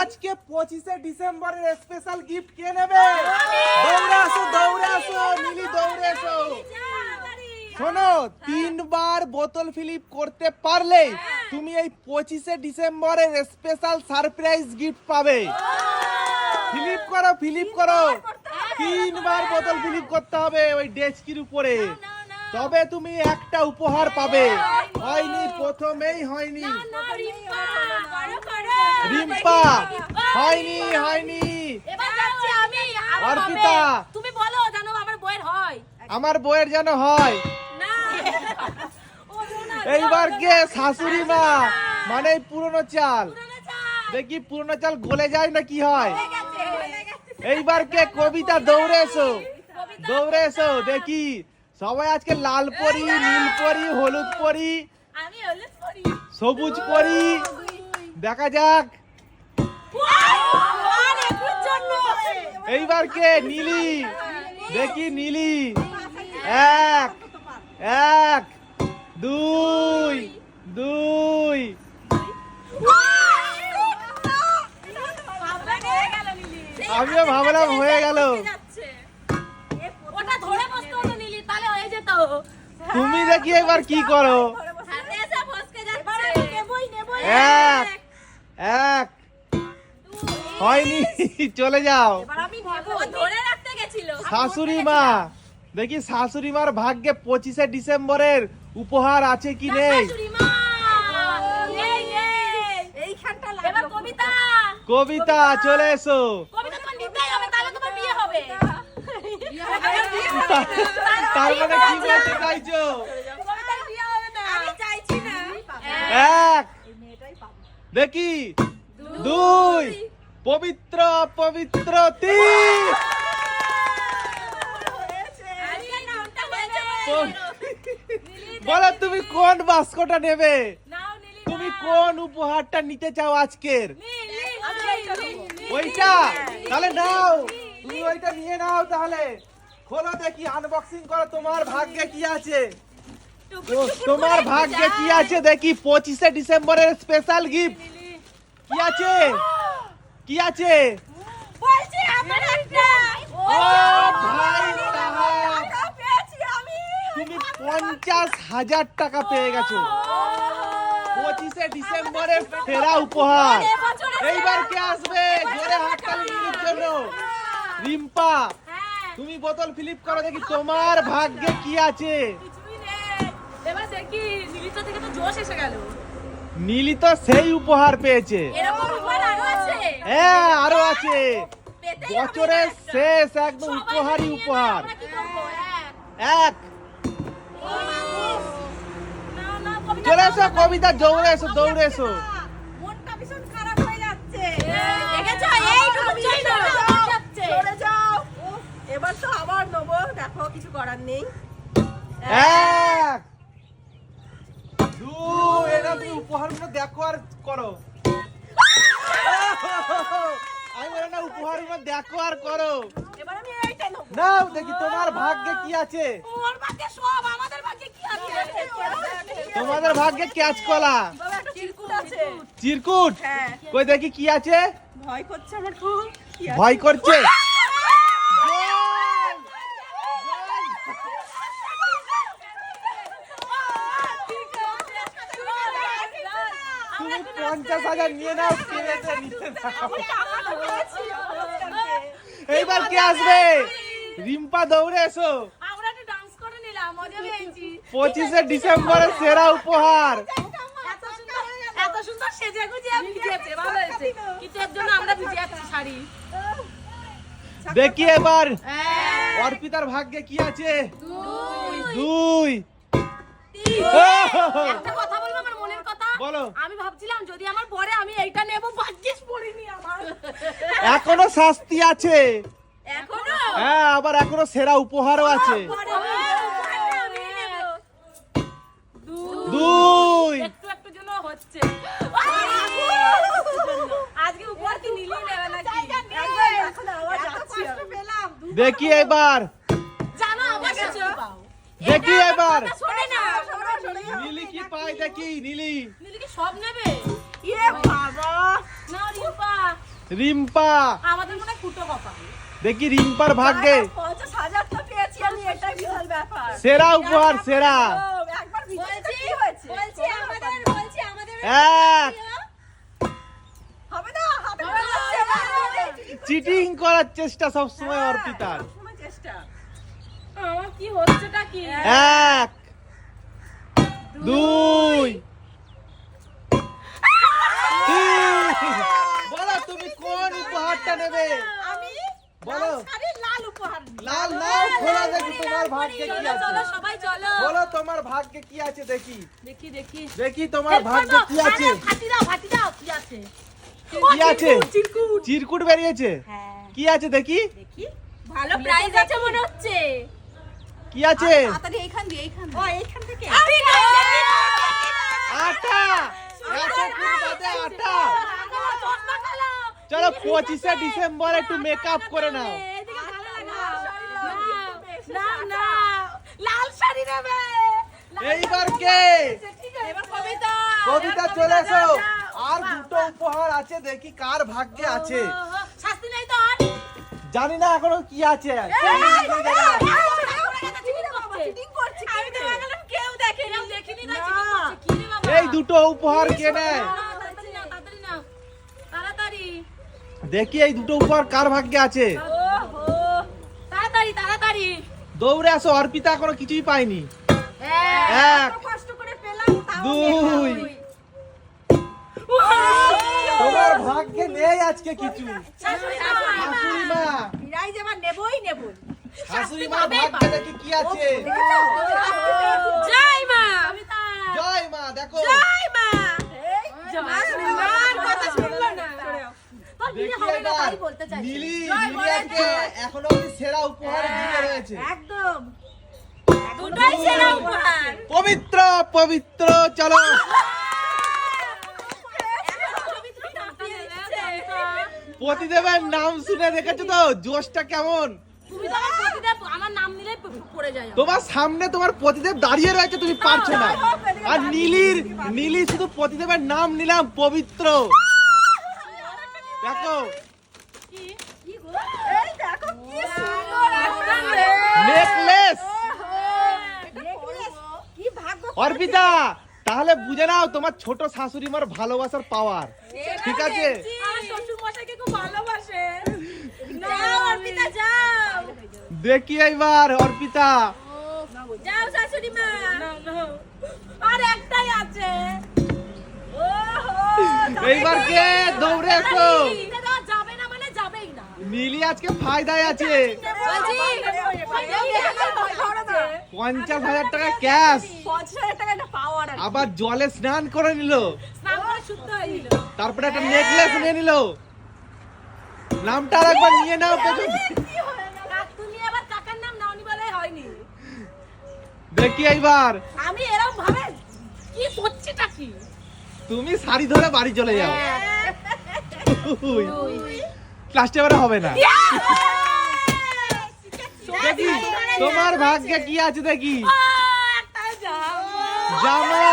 আজকে পঁচিশে ডিসেম্বরের স্পেশাল গিফট কে নেবে? দৌড়ে আসো দৌড়ে আসো নীলি দৌড়ে আসো শোনো তিনবার বোতল ফিলিপ করতে পারলে তুমি এই পঁচিশে ডিসেম্বরের স্পেশাল সারপ্রাইজ গিফট পাবে। ফিলিপ করো ফিলিপ করো। তিনবার বোতল ফিলিপ করতে হবে ওই ডেস্কির উপরে। তবে তুমি একটা উপহার পাবে। হয়নি প্রথমেই হয়নি। রিম্পা হয়নি হয়নি। অর্পিতা। তুমি বলো জানো আমার বইয়ের হয়। আমার বইয়ের যেন হয়। এইবার কে? শাশুড়ি মা। মানে পুরনো চাল। দেখি পুরনো চাল গলে যায় না কি হয়। এইবার কে? কবিতা দৌড়ে এসো। দৌড়ে এসো দেখি। সবাই আজকে লাল পরি নীল পরি হলুদ পরি আমি হলুদ পরি। সবুজ পরি দেখা যাক। এইবার কে নীলি দেখি নীলি এক এক দুই দুই। আমিও ভাবলাম হয়ে গেল তুমি দেখি এবার কি করো। হাতে এসে ফসকে যাচ্ছে। এক এক। হয়নি চলে যাও। এবার আমি নেব। ও ধরে রাখতে গেছিল। শাশুড়ি মা দেখি শাশুড়ি মার ভাগ্যে পঁচিশে ডিসেম্বরের উপহার আছে কি নেই? কবিতা। কবিতা চলে এসো। কবিতা তোমার নিতেই হবে তাহলে তোমার বিয়ে হবে। তার মানে কি বলতে চাইছো এক। দেখি। দুই। পবিত্র পবিত্র তিন। বলো তুমি কোন বাস্কটা নেবে? তুমি কোন উপহারটা নিতে চাও আজকের? ওইটা? তাহলে নাও। তুমি ওইটা নিয়ে নাও তাহলে। খোলো দেখি আনবক্সিং করো তোমার ভাগ্যে কি আছে? তোমার ভাগ্যে কি আছে দেখি পঁচিশে ডিসেম্বরের স্পেশাল গিফট কি আছে? কি আছে? বলছি আমার একটা। ও ভাই তুমি পঞ্চাশ হাজার টাকা পেয়ে গেছো। পঁচিশে ডিসেম্বরের ফেরা উপহার। এইবার কে আসবে? জোরে হাততালি জন্য। রিম্পা। তুমি বোতল ফিলিপ করো দেখি তোমার ভাগ্যে কি আছে। এবার দেখি নীলিতা থেকে তো জোশ এসে গেল। নীলি তো সেই উপহার পেয়েছে। এরকম উপহার আরও আছে। হ্যাঁ আরও আছে। বছরের শেষ একদম উপহারই উপহার? এক। চলে এসো কবিতা দৌড়ে এসো দৌড়ে এসো মনটা ভীষণ খারাপ হয়ে যাচ্ছে দেখেছ এইটুকু জন্য মন যাচ্ছে চলে যাও এবার তো আবার নেব দেখো কিছু করার নেই। এক। দুই এটা তুমি উপহারগুলো দেখো আর করো। আমি বলে না উপহারগুলো দেখো আর করো। এবার আমি এইটা নেব। নাও দেখি তোমার ভাগ্যে কি আছে। ওর ভাগ্যে সব আমাদের ভাগ্যে কি আছে? তোমাদের ভাগ্যে ক্যাচ কলা? চিরকুট আছে। চিরকুট? হ্যাঁ। কই দেখি কি আছে? ভয় করছে আমার খুব। কি আছে? ভয় করছে? পঞ্চাশ হাজার নিয়ে নাও কিনেছে নিতে এইবার কে আসবে? রিম্পা দৌড়ে এসো। পঁচিশে ডিসেম্বরের সেরা উপহার। এত সুন্দর সেজে গুজে ভিজেছে ভালো হয়েছে। কিন্তু এর জন্য আমরা ভিজে যাচ্ছি শাড়ি। দেখি এবার। হ্যাঁ। অর্পিতার ভাগ্যে কি আছে? দুই। দুই। একটা কথা বলব আমার মনের কথা বলো। আমি ভাবছিলাম যদি আমার পরে আমি এইটা নেব ভাগ্যিস পড়িনি আমার। এখনও শাস্তি আছে। এখনও? হ্যাঁ আবার এখনও সেরা উপহারও আছে। আমি আমি নেব। দুই। দুই। একটু একটু জন্য হচ্ছে। আজকে উপহার কি নিলি নেবে নাকি? একবার এখন আবার যাচ্ছি। দেখি এবার। জানো দেখি এবার শোনে না সরো, সরে যাও। দেখি নীলি নীলি? কি সব নেবে? ইয়ে বাবা। না রিম্পা। রিম্পা। আমাদের মনে ফুটো কপাল দেখি রিম্পার ভাগ্যে। পঞ্চাশ হাজার তো পেয়েছি আমি এটাই বিশাল ব্যাপার। সেরা উপহার সেরা। একবার হয়েছে? বলছি আমাদের বলছি আমাদের এক। হবে না হবে না হচ্ছে না, হবে না। চিটিং করার চেষ্টা সবসময় অর্পিতার। চেষ্টা। আমার কি হচ্ছেটা কি? এক। দুই। বলো তুমি কোন উপহারটা নেবে? আমি বলো। লাল উপহার নিই। লাল খোলা দেখি তোমার ভাগ্যে কি চলো চলো আছে সবাই চলো। বলো তোমার ভাগ্যে কি আছে দেখি। দেখি দেখি। দেখি তোমার ভাগ্যে কি আছে? ফাটি দাও ফাটি দাও কি আছে? কি আছে? চিরকুট বেরিয়েছে? হ্যাঁ। কি আছে দেখি? দেখি। ভালো প্রাইজ আছে মনে হচ্ছে। কি আছে তাড়াতাড়ি এইখান দিয়ে এইখান ও এইখান থেকে আটা আটা চলো পঁচিশে ডিসেম্বর একটু মেকআপ করে নাও না না লাল শাড়ি নেবে এইবার কে কবিতা কবিতা চলে এসো আর দুটো উপহার আছে দেখি কার ভাগ্যে আছে জানি না এখনও কি আছে চিটিং করছে আমি তো ভাবলাম কেউ দেখেনি দেখিনি না চিটিং করছে কি রে বাবা এই দুটো উপহার কে নেয়? দেখি এই দুটো উপহার কার ভাগ্যে আছে? দৌড়ে আসো অর্পিতা এখনও কিছুই পাইনি এক এক দুই। তোমার ভাগ্যে নেই আজকে কিছু। শাশুড়ি মা নেবই নেবই। শাশুড়ি মা ভাগ্যে কি আছে। দেখো। জয় মা। এখনও সেরা উপহার রয়েছে। একদম। দুটোই সেরা উপহার। পবিত্র পবিত্র চলো। পতিদেবের নাম শুনে দেখেছ তো? জোশটা কেমন? তুমি তো আমার প্রতিদেব আমার নাম নিলে পড়ে যায়। তোমার সামনে তোমার পতিদেব দাঁড়িয়ে রয়েছে তুমি পারছ না। আর নীলির, নীলি শুধু পতিদেবের নাম নিলাম পবিত্র। দেখো। নেকলেস অর্পিতা, তাহলে বুঝে নাও তোমার ছোট শাশুড়ি মার ভালোবাসার পাওয়ার ঠিক আছে? দেখি এইবার, অর্পিতা। যাও শাশুড়ি মা আর একটাই আছে। এইবার কে দৌড়ে দেওয়া যাবে না মানে যাবেই না। নীলি আজকে ফায়দায় আছে। পঞ্চাশ হাজার টাকা ক্যাশ। আবার জলে স্নান করে নিল। তারপরে একটা নেকলেস নিয়ে নিল। নামটা আর একবার নিয়ে নাও পেছন কাক তুমি আবার কাকার নাম নাওনি বলে হয়নি। দেখি এইবার। আমি এরকম ভাবে কি করছিটা কি? তুমি শাড়ি ধরে বাড়ি চলে যাও। ক্লাসটা এবারে হবে না। দেখি তোমার ভাগ্যে কি আছে দেখি। জামা।